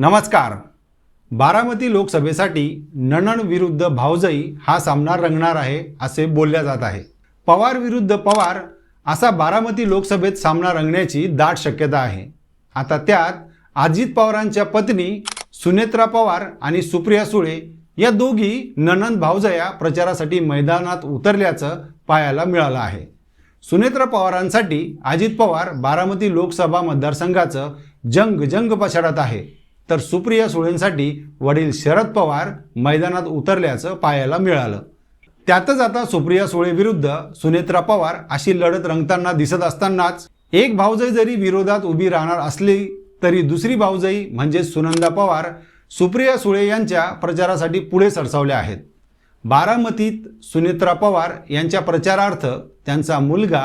नमस्कार. बारामती लोकसभेसाठी नणन विरुद्ध भावजई हा सामना रंगणार आहे असे बोलल्या जात आहे. पवार विरुद्ध पवार असा बारामती लोकसभेत सामना रंगण्याची दाट शक्यता आहे. आता त्यात अजित पवारांच्या पत्नी सुनेत्रा पवार आणि सुप्रिया सुळे या दोघी ननंद भावजया प्रचारासाठी मैदानात उतरल्याचं पाहायला मिळालं आहे. सुनेत्रा पवारांसाठी अजित पवार बारामती लोकसभा मतदारसंघाचं जंग जंग पछाडत आहे. तर सुप्रिया सुळेंसाठी वडील शरद पवार मैदानात उतरल्याचं पाहायला मिळालं. त्यातच आता सुप्रिया सुळे विरुद्ध सुनेत्रा पवार अशी लढत रंगताना दिसत असतानाच एक भाऊजाई जरी विरोधात उभी राहणार असली तरी दुसरी भाऊजाई म्हणजे सुनंदा पवार सुप्रिया सुळे यांच्या प्रचारासाठी पुढे सरसावल्या आहेत. बारामतीत सुनेत्रा पवार यांच्या प्रचारार्थ त्यांचा मुलगा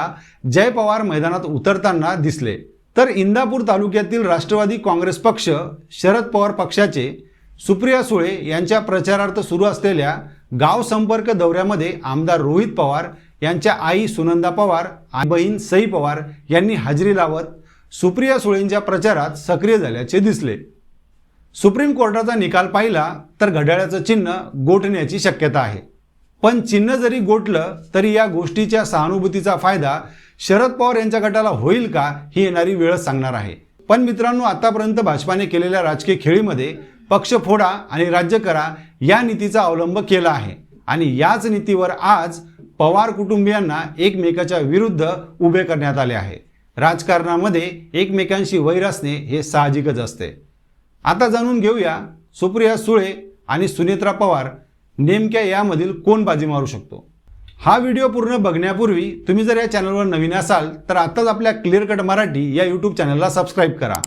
जय पवार मैदानात उतरताना दिसले. तर इंदापूर तालुक्यातील राष्ट्रवादी काँग्रेस पक्ष शरद पवार पक्षाचे सुप्रिया सुळे यांच्या प्रचारार्थ सुरू असलेल्या गाव संपर्क दौऱ्यामध्ये आमदार रोहित पवार यांच्या आई सुनंदा पवार आणि बहीण सई पवार यांनी हजेरी लावत सुप्रिया सुळेंच्या प्रचारात सक्रिय झाल्याचे दिसले. सुप्रीम कोर्टाचा निकाल पाहिला तर घड्याळाचं चिन्ह गोठण्याची शक्यता आहे. पण चिन्ह जरी गोठलं तरी या गोष्टीच्या सहानुभूतीचा फायदा शरद पवार यांच्या गटाला होईल का ही येणारी वेळच सांगणार आहे. पण मित्रांनो आतापर्यंत भाजपाने केलेल्या राजकीय खेळीमध्ये पक्ष फोडा आणि राज्य करा या नीतीचा अवलंब केला आहे. आणि याच नीतीवर आज पवार कुटुंबियांना एकमेकाच्या विरुद्ध उभे करण्यात आले आहे. राजकारणामध्ये एकमेकांशी वैर असणे हे साहजिकच असते. आता जाणून घेऊया सुप्रिया सुळे आणि सुनेत्रा पवार नेमक्या यामधील कोण बाजी मारू शकतो? हा व्हिडिओ पूर्ण बघण्यापूर्वी तुम्ही जर या चॅनलवर नवीन असाल तर आत्ताच आपल्या क्लिअर कट मराठी या यूट्यूब चॅनलला सबस्क्राईब करा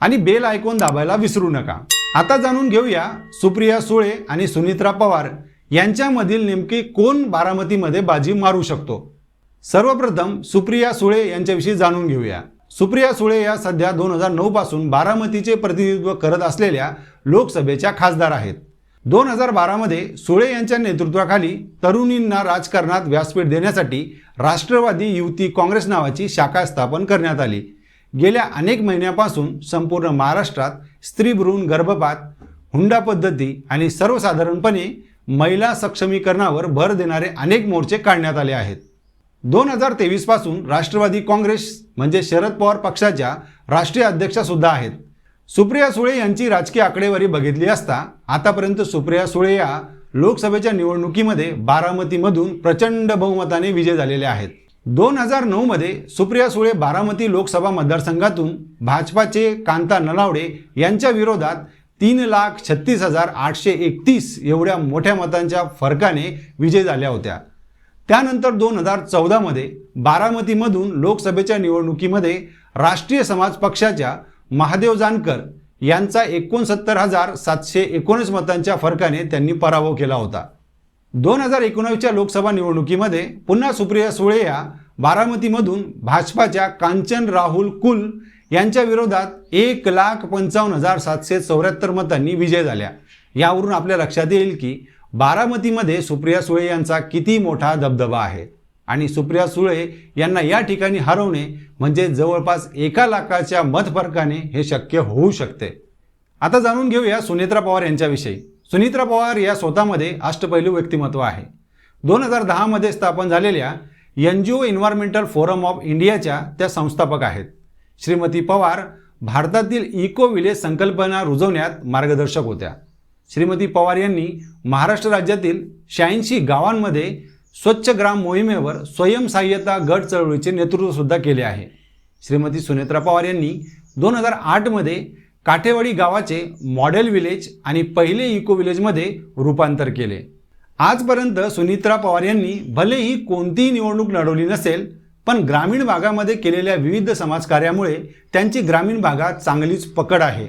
आणि बेल आयकॉन दाबायला विसरू नका. आता जाणून घेऊया सुप्रिया सुळे आणि सुनित्रा पवार यांच्यामधील नेमके कोण बारामतीमध्ये बाजी मारू शकतो? सर्वप्रथम सुप्रिया सुळे यांच्याविषयी जाणून घेऊया. सुप्रिया सुळे या सध्या दोन हजार नऊ पासून बारामतीचे प्रतिनिधित्व करत असलेल्या लोकसभेच्या खासदार आहेत. दोन हजार बारामध्ये सुळे यांच्या नेतृत्वाखाली तरुणींना राजकारणात व्यासपीठ देण्यासाठी राष्ट्रवादी युवती काँग्रेस नावाची शाखा स्थापन करण्यात आली. गेल्या अनेक महिन्यापासून संपूर्ण महाराष्ट्रात स्त्रीभ्रूण गर्भपात हुंडा पद्धती आणि सर्वसाधारणपणे महिला सक्षमीकरणावर भर देणारे अनेक मोर्चे काढण्यात आले आहेत. दोन हजार तेवीसपासून राष्ट्रवादी काँग्रेस म्हणजे शरद पवार पक्षाच्या राष्ट्रीय अध्यक्षासुद्धा आहेत. सुप्रिया सुळे यांची राजकीय आकडेवारी बघितली असता आतापर्यंत सुप्रिया सुळे या लोकसभेच्या निवडणुकीमध्ये बारामतीमधून प्रचंड बहुमताने विजय झालेले आहेत. दोन हजार नऊमध्ये सुप्रिया सुळे बारामती लोकसभा मतदारसंघातून भाजपाचे कांता नलावडे यांच्या विरोधात तीन लाख छत्तीस हजार आठशे एकतीस एवढ्या मोठ्या मतांच्या फरकाने विजय झाल्या होत्या. त्यानंतर दोन हजार चौदामध्ये बारामतीमधून लोकसभेच्या निवडणुकीमध्ये राष्ट्रीय समाज पक्षाच्या महादेव जानकर यांचा एकोणसत्तर हजार सातशे एकोणीस मतांच्या फरकाने त्यांनी पराभव केला होता. दोन हजार एकोणावीसच्या लोकसभा निवडणुकीमध्ये पुन्हा सुप्रिया सुळे या बारामतीमधून भाजपाच्या कांचन राहुल कुल यांच्या विरोधात एक लाख पंचावन्न हजार सातशे चौऱ्याहत्तर मतांनी विजय झाल्या. यावरून आपल्या लक्षात येईल की बारामतीमध्ये सुप्रिया सुळे यांचा किती मोठा दबदबा आहे आणि सुप्रिया सुळे यांना या ठिकाणी हरवणे म्हणजे जवळपास एका लाखाच्या मतफरकाने हे शक्य होऊ शकते. आता जाणून घेऊया सुनेत्रा पवार यांच्याविषयी. सुनित्रा पवार या स्वतःमध्ये अष्टपैलू व्यक्तिमत्व आहे. दोन हजार दहामध्ये स्थापन झालेल्या N G O environmental forum of इंडियाच्या त्या संस्थापक आहेत. श्रीमती पवार भारतातील इको विलेज संकल्पना रुजवण्यात मार्गदर्शक होत्या. श्रीमती पवार यांनी महाराष्ट्र राज्यातील शहाऐंशी गावांमध्ये स्वच्छ ग्राम मोहिमेवर स्वयंसहाय्यता गट चळवळीचे नेतृत्वसुद्धा केले आहे. श्रीमती सुनेत्रा पवार यांनी दोन हजार आठमध्ये काठेवाडी गावाचे मॉडेल विलेज आणि पहिले इको विलेजमध्ये रूपांतर केले. आजपर्यंत सुनित्रा पवार यांनी भलेही कोणतीही निवडणूक लढवली नसेल पण ग्रामीण भागामध्ये केलेल्या विविध समाजकार्यामुळे त्यांची ग्रामीण भागात चांगलीच पकड आहे.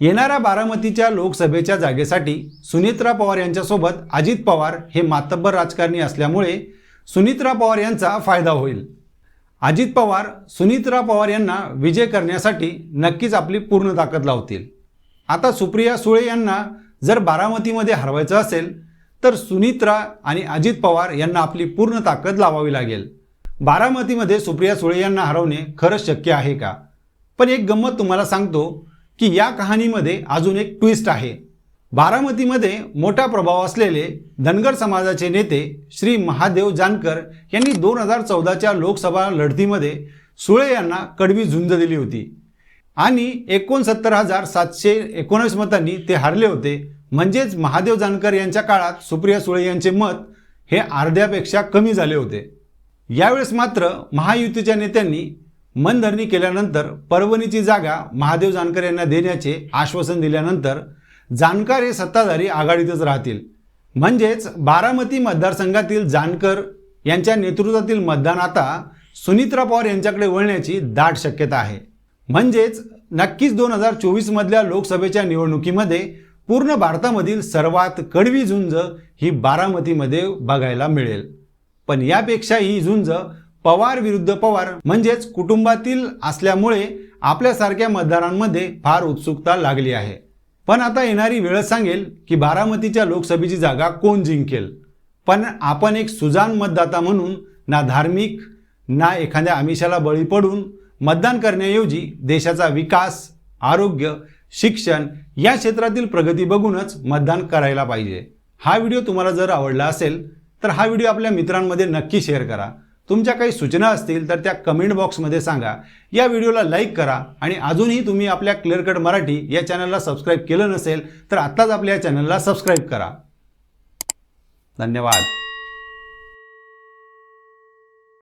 येणाऱ्या बारामतीच्या लोकसभेच्या जागेसाठी सुनित्रा पवार यांच्यासोबत अजित पवार हे मातब्बर राजकारणी असल्यामुळे सुनित्रा पवार यांचा फायदा होईल. अजित पवार सुनित्रा पवार यांना विजय करण्यासाठी नक्कीच आपली पूर्ण ताकद लावतील. आता सुप्रिया सुळे यांना जर बारामतीमध्ये हरवायचं असेल तर सुनित्रा आणि अजित पवार यांना आपली पूर्ण ताकद लावावी लागेल. बारामतीमध्ये सुप्रिया सुळे यांना हरवणे खरंच शक्य आहे का? पण एक गंमत तुम्हाला सांगतो की या कहाणीमध्ये अजून एक ट्विस्ट आहे. बारामतीमध्ये मोठा प्रभाव असलेले धनगर समाजाचे नेते श्री महादेव जानकर यांनी दोन हजार चौदाच्या लोकसभा लढतीमध्ये सुळे यांना कडवी झुंज दिली होती. आणि एकोणसत्तर हजार सातशे एकोणीस मतांनी ते हारले होते. म्हणजेच महादेव जानकर यांच्या काळात सुप्रिया सुळे यांचे मत हे अर्ध्यापेक्षा कमी झाले होते. यावेळेस मात्र महायुतीच्या नेत्यांनी मनधरणी केल्यानंतर परभणीची जागा महादेव जानकर यांना देण्याचे आश्वासन दिल्यानंतर जानकर हे सत्ताधारी आघाडीतच राहतील. म्हणजेच बारामती मतदारसंघातील जानकर यांच्या नेतृत्वातील मतदान आता सुनित्रा पवार यांच्याकडे वळण्याची दाट शक्यता आहे. म्हणजेच नक्कीच दोन हजार चोवीसमधल्या लोकसभेच्या निवडणुकीमध्ये पूर्ण भारतामधील सर्वात कडवी झुंज ही बारामतीमध्ये बघायला मिळेल. पण यापेक्षा ही झुंज पवार विरुद्ध पवार म्हणजेच कुटुंबातील असल्यामुळे आपल्यासारख्या मतदारांमध्ये फार उत्सुकता लागली आहे. पण आता येणारी वेळ सांगेल की बारामतीच्या लोकसभेची जागा कोण जिंकेल? पण आपण एक सुजान मतदाता म्हणून ना धार्मिक ना एखाद्या आमिषाला बळी पडून मतदान करण्याऐवजी देशाचा विकास आरोग्य शिक्षण या क्षेत्रातील प्रगती बघूनच मतदान करायला पाहिजे. हा व्हिडिओ तुम्हाला जर आवडला असेल तर हा व्हिडिओ आपल्या मित्रांमध्ये नक्की शेअर करा. तुमच्या काही सूचना असतील तर त्या कमेंट बॉक्समध्ये सांगा. या व्हिडिओला लाईक करा आणि अजूनही तुम्ही आपल्या क्लिअर कट मराठी या चॅनलला सबस्क्राईब केलं नसेल तर आत्ताच आपल्या या चॅनलला सबस्क्राईब करा. धन्यवाद.